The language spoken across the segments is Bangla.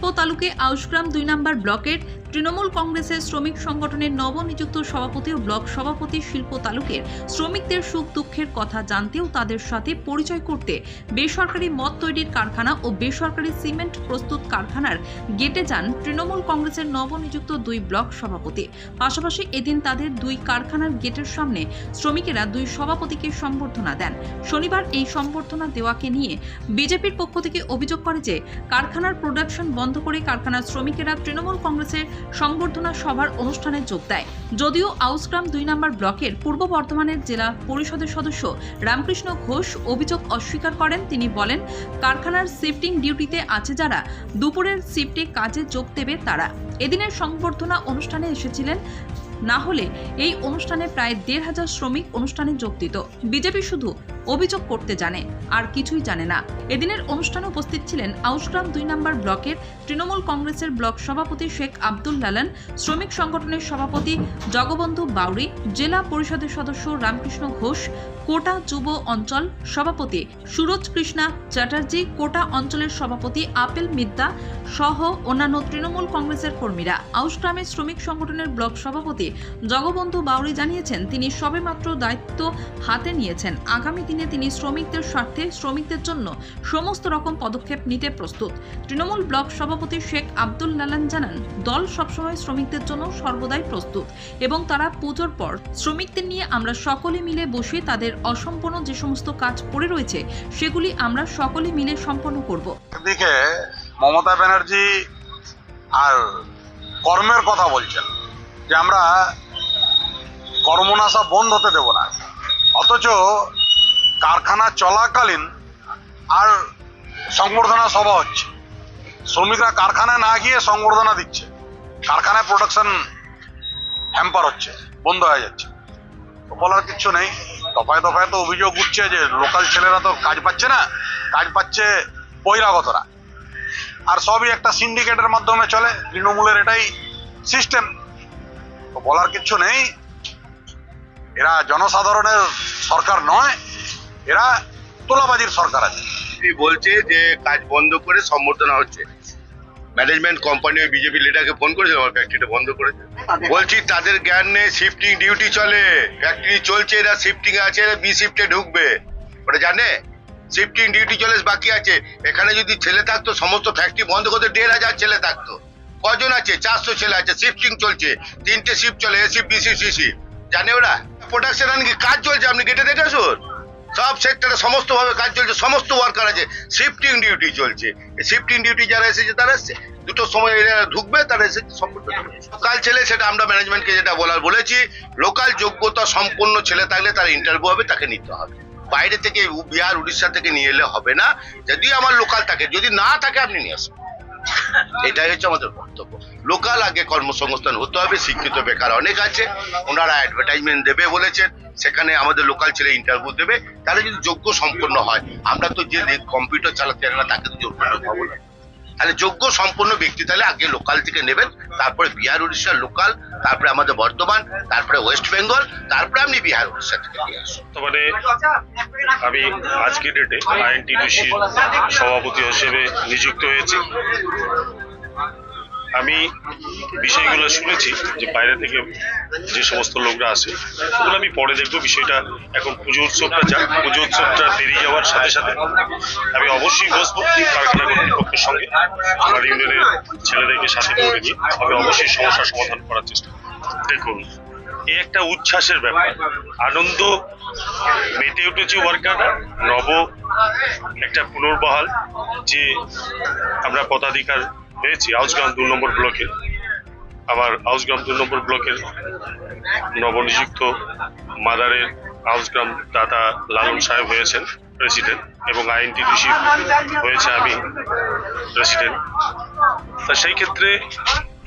শিল্প তালুকে আউশগ্রাম দুই নম্বর ব্লকের তৃণমূল কংগ্রেসের শ্রমিক সংগঠনের নবনিযুক্ত সভাপতি ও ব্লক সভাপতি শিল্প তালুকের শ্রমিকদের সুখ দুঃখের কথা জানতেও তাদের সাথে পরিচয় করতে বেসরকারি মদ তৈরির কারখানা ও বেসরকারি সিমেন্ট প্রস্তুত কারখানার গেটে যান তৃণমূল কংগ্রেসের নবনিযুক্ত দুই ব্লক সভাপতি। পাশাপাশি এদিন তাদের দুই কারখানার গেটের সামনে শ্রমিকেরা দুই সভাপতিকে সম্বর্ধনা দেন। শনিবার এই সম্বর্ধনা দেওয়াকে নিয়ে বিজেপির পক্ষ থেকে অভিযোগ করে যে, কারখানার প্রোডাকশন বন্ধ করে কারখানার শ্রমিকেরা তৃণমূল কংগ্রেসের সংবর্ধনা সভার অনুষ্ঠানে যোগ দেয়। যদিও আউসগ্রাম দুই নম্বর ব্লকের পূর্ব বর্ধমানের জেলা পরিষদের সদস্য রামকৃষ্ণ ঘোষ অভিযোগ অস্বীকার করেন। তিনি বলেন, কারখানার শিফটিং ডিউটিতে আছে যারা, দুপুরের শিফটে কাজে যোগ দেবে তারা। এদিনের সংবর্ধনা অনুষ্ঠানে এসেছিলেন না হলে এই অনুষ্ঠানে প্রায় দেড় হাজার শ্রমিক অনুষ্ঠানে যোগ দিত। বিজেপি শুধু অভিযোগ করতে জানে, আর কিছুই জানে না। এদিনের অনুষ্ঠানে উপস্থিত ছিলেন আউসগ্রাম দুই নম্বর ব্লকের তৃণমূল কংগ্রেসের ব্লক সভাপতি শেখ আব্দুল লালান, শ্রমিক সংগঠনের সভাপতি জগবন্ধু বাউরি, জেলা পরিষদের সদস্য রামকৃষ্ণ ঘোষ, কোটা যুব অঞ্চল সভাপতি সুরজ কৃষ্ণা চ্যাটার্জি, কোটা অঞ্চলের সভাপতি আপেল মিদ্দা সহ অন্যান্য তৃণমূল কংগ্রেসের কর্মীরা। আউসগ্রামের শ্রমিক সংগঠনের ব্লক সভাপতি জগবন্ধু বাউরি জানিয়েছেন, তিনি সবেমাত্র দায়িত্ব হাতে নিয়েছেন। আগামী দিনে তিনি শ্রমিকদের স্বার্থে শ্রমিকদের জন্য সমস্ত রকম পদক্ষেপ নিতে প্রস্তুত। তৃণমূল ব্লক সভাপতি শেখ আব্দুল লালান জানান, দল সবসময় শ্রমিকদের জন্য সর্বদাই প্রস্তুত এবং তারা পুজোর পর শ্রমিকদের নিয়ে আমরা সকলে মিলে বসে তাদের অসম্পূর্ণ যে সমস্ত কাজ পড়ে রয়েছে, সেগুলি আমরা সকলে মিলে সম্পন্ন করব। একদিকে মমতা ব্যানার্জি আর কর্মের কথা বলছেন। যে আমরা কর্মনাশা বন্ধ হতে দেব না। অথচ কারখানা চলাকালীন আর সংবর্ধনা সভা হচ্ছে। শ্রমিকরা কারখানায় না গিয়ে সংবর্ধনা দিচ্ছে। কারখানায় প্রোডাকশন হ্যাম্পার হচ্ছে, বন্ধ হয়ে যাচ্ছে। বলার কিচ্ছু নেই। দফায় দফায় তো অভিযোগ উঠছে যে লোকাল ছেলেরা তো কাজ পাচ্ছে না, কাজ পাচ্ছে বহিরাগতরা। আর সবই একটা সিন্ডিকেটের মাধ্যমে চলে। তৃণমূলের এটাই সিস্টেম বলার কিচ্ছু নেই। এরা জনসাধারণের সরকার নয় এরা তোলাবাজির সরকার আছে। বলছে যে কাজ বন্ধ করে সম্বর্ধনা হচ্ছে। ম্যানেজমেন্ট কোম্পানি ওই বিজেপি লিডারকে ফোন করেছে আমার ফ্যাক্টরিটা বন্ধ করেছে। বলছি তাদের জ্ঞান নেই শিফটিং ডিউটি চলে। ফ্যাক্টরি চলছে এরা শিফটিং আছে এরা বি শিফটে ঢুকবে। ওটা জানে? শিফটিং ডিউটি চলে বাকি আছে। এখানে যদি ছেলে থাকতো সমস্ত ফ্যাক্টরি বন্ধ করতে দেড় হাজার ছেলে থাকতো। কজন আছে? চারশো ছেলে আছে শিফটিং চলছে। তিনটে শিফট চলে এসি বিসি সিসি জানে ওরা? প্রোডাকশন কি কাজ চলছে, আপনি গেটে দেখে আসুন। সব সেক্টরে সমস্ত ভাবে কাজ চলছে, সমস্ত ওয়ার্কার আছে। শিফটিং ডিউটি চলছে। শিফটিং ডিউটি যারা এসেছে, তারা এসছে। দুটো সময় ঢুকবে, তারা এসে লোকাল ছেলে, সেটা আমরা ম্যানেজমেন্টকে যেটা বলার বলেছি লোকাল যোগ্যতা সম্পন্ন ছেলে থাকলে তার ইন্টারভিউ হবে, তাকে নিতে হবে। বাইরে থেকে বিহার, উড়িষ্যা থেকে নিয়ে এলে হবে না। যদি আমার লোকাল থাকে, যদি না থাকে, আপনি নিয়ে আসুন। এটাই হচ্ছে আমাদের বক্তব্য। লোকাল আগে কর্মসংস্থান হতে হবে, শিক্ষিত বেকার অনেক আছে, ওনারা অ্যাডভার্টাইজমেন্ট দেবে বলেছেন, সেখানে আমাদের লোকাল ছেলে ইন্টারভিউ দেবে, তাহলে যদি যোগ্য সম্পন্ন হয়, আমরা তো যে কম্পিউটার চালাতে জানে না তাকে তো যোগ্য পাবো না। তাহলে যোগ্য সম্পন্ন ব্যক্তি তাহলে আগে লোকাল থেকে নেবেন, তারপরে বিহার উড়িষ্যার লোকাল তারপরে আমাদের বর্ধমান, তারপরে ওয়েস্ট বেঙ্গল তারপরে আপনি বিহার উড়িষ্যা থেকে নিয়ে বর্তমানে আমি আজকের ডেটে আইএনটিডিসির সভাপতি হিসেবে নিযুক্ত হয়েছি। আমি বিষয়গুলো শুনেছি যে বাইরে থেকে যে সমস্ত লোকরা আসে ওগুলো আমি পরে দেখব বিষয়টা। এখন পুজো উৎসবটা যাক পুজো উৎসবটা পেরিয়ে যাওয়ার সাথে সাথে আমি অবশ্যই বসবো কারখানা কর্তৃপক্ষের সঙ্গে। আমার ইউনিয়নের ছেলেদেরকে সাথে করে নিয়ে আমি অবশ্যই সমস্যার সমাধান করার চেষ্টা দেখুন, এ একটা উচ্ছ্বাসের ব্যাপার। আনন্দ মেতে উঠেছে ওয়ার্কাররা। নব একটা পুনর্বহাল যে আমরা পদাধিকার পেয়েছি আউসগ্রাম দু নম্বর ব্লকে আমার আউসগ্রাম দু নম্বর ব্লকের নবনিযুক্ত মাদারের আউসগ্রাম দাদা লালন সাহেব হয়েছেন প্রেসিডেন্ট এবং আইএনটিডিসি হয়েছে আমি প্রেসিডেন্ট তা সেই ক্ষেত্রে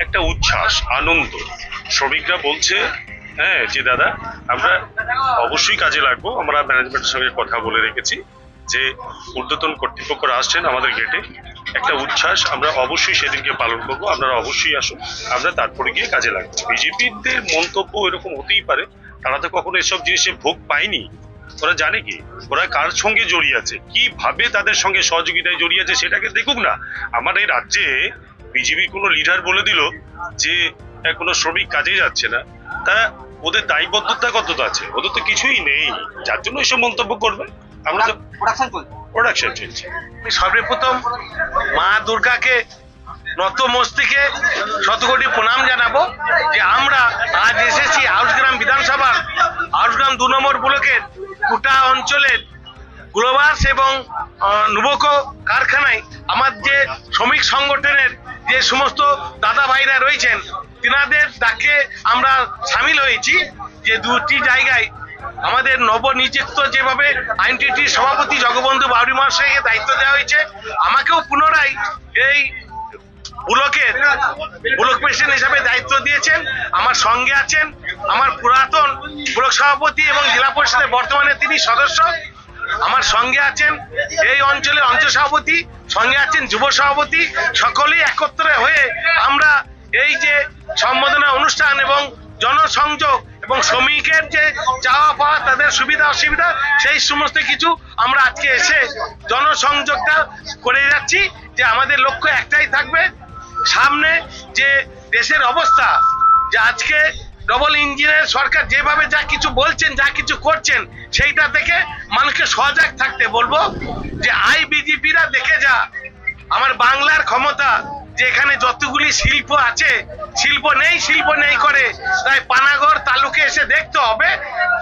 একটা উচ্ছ্বাস, আনন্দ। শ্রমিকরা বলছে হ্যাঁ যে দাদা, আমরা অবশ্যই কাজে লাগবো। আমরা ম্যানেজমেন্টের সঙ্গে কথা বলে রেখেছি যে ঊর্ধ্বতন কর্তৃপক্ষরা আসছেন আমাদের গেটে একটা উচ্ছ্বাস আমরা অবশ্যই সেদিনকে পালন করব। আপনারা অবশ্যই আসুন। আমরা তারপরে গিয়ে কাজে লাগবো। বিজেপিদের মন্তব্য এরকম হতেই পারে, তারা তো কখনো এসব জিনিসে ভোগ পায়নি। ওরা জানে কি? ওরা কার সঙ্গে জড়িয়ে আছে? কীভাবে তাদের সঙ্গে সহযোগিতায় জড়িয়ে আছে সেটাকে দেখুক না। আমার এই রাজ্যে বিজেপি কোনো লিডার বলে দিল যে কোনো শ্রমিক কাজে যাচ্ছে না। তা ওদের দায়বদ্ধতা কতটা আছে? ওদের তো কিছুই নেই। যার জন্য এসব মন্তব্য করবে। আমরা তো প্রোডাকশন চলছে সর্বপ্রথম মা দুর্গাকে নত মস্তিকে শতকোটি প্রণাম জানাব যে আমরা আজ এসেছি আউসগ্রাম বিধানসভার আউসগ্রাম দু নম্বর ব্লকের কুটা অঞ্চলের গ্লোবাস এবং নুবকো কারখানায় আমার যে শ্রমিক সংগঠনের যে সমস্ত দাদা ভাইরা রয়েছেন, তিনাদের ডাকে আমরা সামিল হয়েছি যে দুটি জায়গায় আমাদের নবনিযুক্ত যেভাবে আইনটিটির সভাপতি জগবন্ধু বাউরি মহাশয়কে দায়িত্ব দেওয়া হয়েছে, আমাকেও পুনরায় এই ব্লকের ব্লক প্রেসিডেন্ট হিসাবে দায়িত্ব দিয়েছেন, আমার সঙ্গে আছেন, আমার পুরাতন ব্লক সভাপতি এবং জেলা পরিষদের বর্তমানে তিনি সদস্য, আমার সঙ্গে আছেন এই অঞ্চলের অঞ্চল সভাপতি, সঙ্গে আছেন যুব সভাপতি, সকলেই একত্রে হয়ে আমরা এই যে সম্বোধনা অনুষ্ঠান এবং জনসংযোগ এবং শ্রমিকের যে চাওয়া পাওয়া, তাদের সুবিধা, অসুবিধা, সেই সমস্ত কিছু আমরা আজকে এসে জনসংযোগটা করে যাচ্ছি যে আমাদের লক্ষ্য একটাই থাকবে। সামনে যে দেশের অবস্থা, যে আজকে ডবল ইঞ্জিনের সরকার যেভাবে যা কিছু বলছেন, যা কিছু করছেন, সেইটা থেকে মানুষকে সজাগ থাকতে বলব যে আই বিজেপিরা দেখে যা, আমার বাংলার ক্ষমতা যে এখানে যতগুলি শিল্প আছে, শিল্প নেই শিল্প নেই করে তাই পানাগড় তালুকে এসে দেখতে হবে।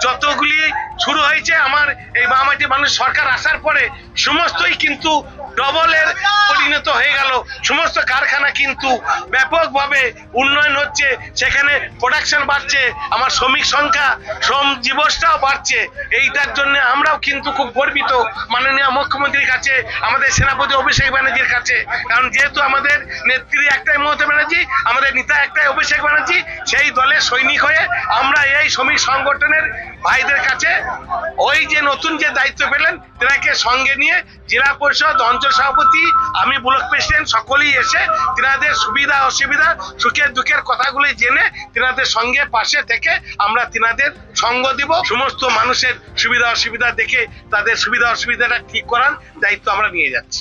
যতগুলি শুরু হয়েছে আমার এই মামাটি মানুষ সরকার আসার পরে সমস্তই কিন্তু ডবলের পরিণত হয়ে গেল। সমস্ত কারখানা কিন্তু ব্যাপকভাবে উন্নয়ন হচ্ছে, সেখানে প্রোডাকশন বাড়ছে, আমার শ্রমিক সংখ্যা, শ্রম দিবসটাও বাড়ছে। এইটার জন্য আমরাও কিন্তু খুব গর্বিত মাননীয় মুখ্যমন্ত্রীর কাছে, আমাদের সেনাপতি অভিষেক ব্যানার্জির কাছে। কারণ যেহেতু আমাদের নেত্রী একটাই মমতা ব্যানার্জি, আমাদের নেতা একটাই অভিষেক ব্যানার্জি, সেই দলের সৈনিক হয়ে আমরা এই শ্রমিক সংগঠনের ভাইদের কাছে ওই যে নতুন যে দায়িত্ব পেলেন, তেনাকে সঙ্গে নিয়ে জেলা পরিষদ, অঞ্চল সভাপতি, আমি ব্লক প্রেসিডেন্ট, সকলেই এসে তিনাদের সুবিধা, অসুবিধা, সুখের দুঃখের কথাগুলি জেনে তিনাদের সঙ্গে পাশে থেকে আমরা তিনাদের সঙ্গ দিব। সমস্ত মানুষের সুবিধা, অসুবিধা দেখে তাদের সুবিধা, অসুবিধাটা ঠিক করার দায়িত্ব আমরা নিয়ে যাচ্ছি।